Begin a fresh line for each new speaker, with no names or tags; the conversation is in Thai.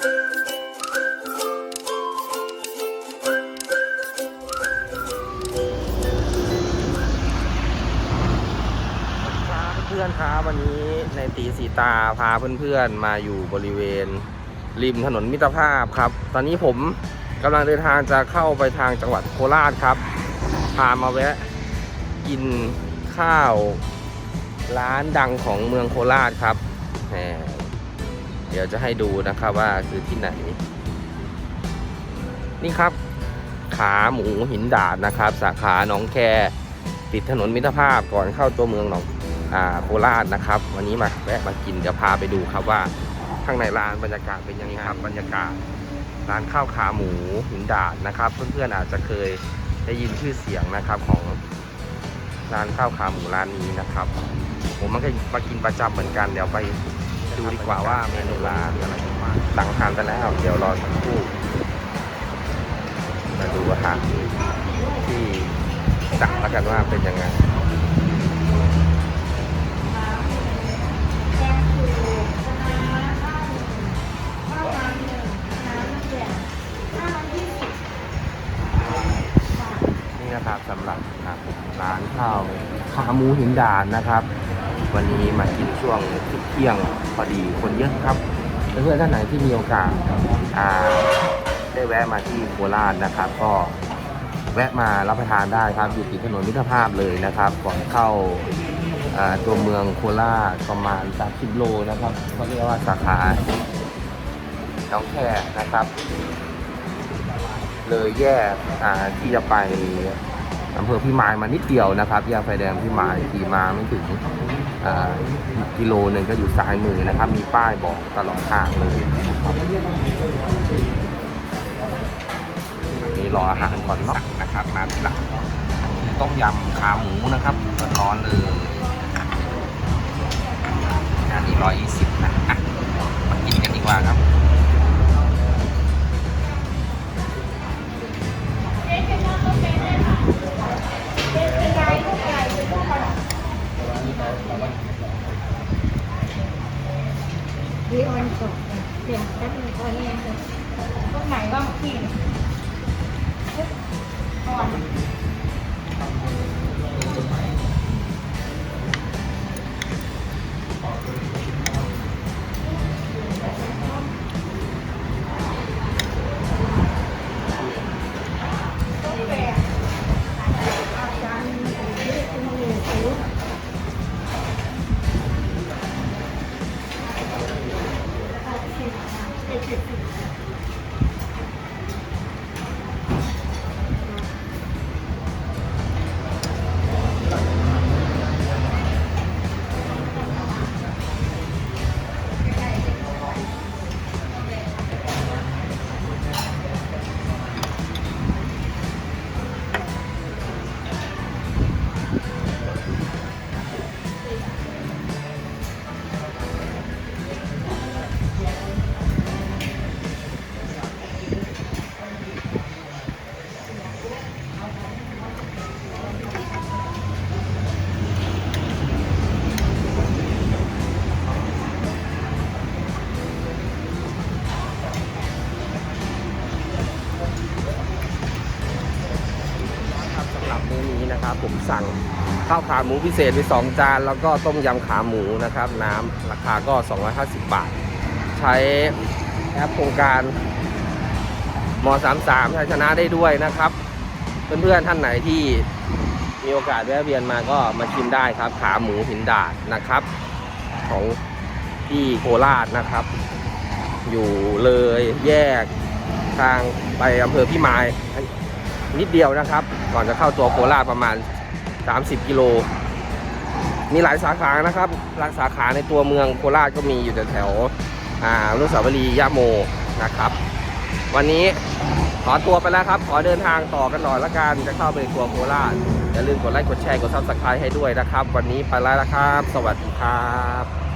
เพื่อนครับวันนี้ในตีสีตาพาเพื่อนๆมาอยู่บริเวณ ริมถนนมิตรภาพครับ ตอนนี้ผมกำลังเดินทางจะเข้าไปทางจังหวัดโคราชครับ พามาแวะกินข้าวร้านดังของเมืองโคราชครับ เดี๋ยวจะให้ดูนะครับว่าคือที่ไหน นี่ครับ ขาหมูหินดาดนะครับ สาขาหนองแคติดถนนมิตรภาพก่อนเข้าตัวเมืองหนองอ่าโคราชนะครับ วันนี้มาแวะมากินเดี๋ยวพาไปดูครับว่าข้างในร้านบรรยากาศเป็นยังไงครับบรรยากาศร้านข้าวขาหมูหินดาดนะครับ เพื่อนๆอาจจะเคยได้ยินชื่อเสียงนะครับของร้านข้าวขาหมูร้านนี้นะครับ ผมมันก็มากินประจำเหมือนกันเดี๋ยวไป ดูดีกว่าว่าเมนูร้านอะไรมาสั่งทานไปแล้ว เดี๋ยวรอสักครู่ มาดูอาหารที่สั่งแล้วกันว่าเป็นยังไงนี่นะครับสำหรับร้านข้าวขาหมูหินดานนะครับ วันนี้มากินช่วงเที่ยงพอดีคนเยอะครับเพื่อนๆท่านไหนที่มีโอกาสได้แวะมาที่โคราชนะครับ ก็แวะมารับประทานได้ครับอยู่ติดถนนมิตรภาพเลยนะครับก่อนเข้าตัวเมืองโคราชประมาณ30โลนะครับเขาเรียกว่าสาขาน้องแค่นะครับ เลยแยกอ่ที่จะไปอำเภอพิมายมานิดเดียวนะครับแยกไฟแดงพิมายขี่มาไม่ถึง กิโลหนึ่งก็อยู่ซ้ายมือนะครับ มีป้ายบอกตลอดทางเลยนะครับนี้รออาหารก่อนเนาะนะครับมาทีหลังต้มยำขาหมูนะครับร้อนเลยอันนี้ร้อยยี่สิบนะ
ลี่ยนแป๊บนึงตัวนี้ตรงไหนบ้างพี่ก่อน Thank you. รั
บมื้อนี้นะครับ ผมสั่งข้าวขาหมูพิเศษไป2จานแล้วก็ต้มยำขาหมูนะครับ น้ำราคาก็ 250 บาท ใช้แอปโครงการม33ชัยชนะได้ด้วยนะครับ เพื่อนๆท่านไหนที่มีโอกาสแวะเวียนมาก็มาชิมได้ครับ ขาหมูหินดาดนะครับ ของที่โคราชนะครับ อยู่เลยแยกทางไปอำเภอพิมาย นิดเดียวนะครับ ก่อนจะเข้าตัวโคราชประมาณ 30 กิโล มีหลายสาขานะครับหลายสาขาในตัวเมืองโคราชก็มีอยู่แถวอ่าอนุสาวรีย์ยะโมนะครับ วันนี้ขอตัวไปแล้วครับ ขอเดินทางต่อกันหน่อยละกันจะเข้าไปตัวโคราชอย่าลืมกดไลค์กดแชร์กดซับสไครต์ให้ด้วยนะครับ วันนี้ไปแล้วนะครับ สวัสดีครับ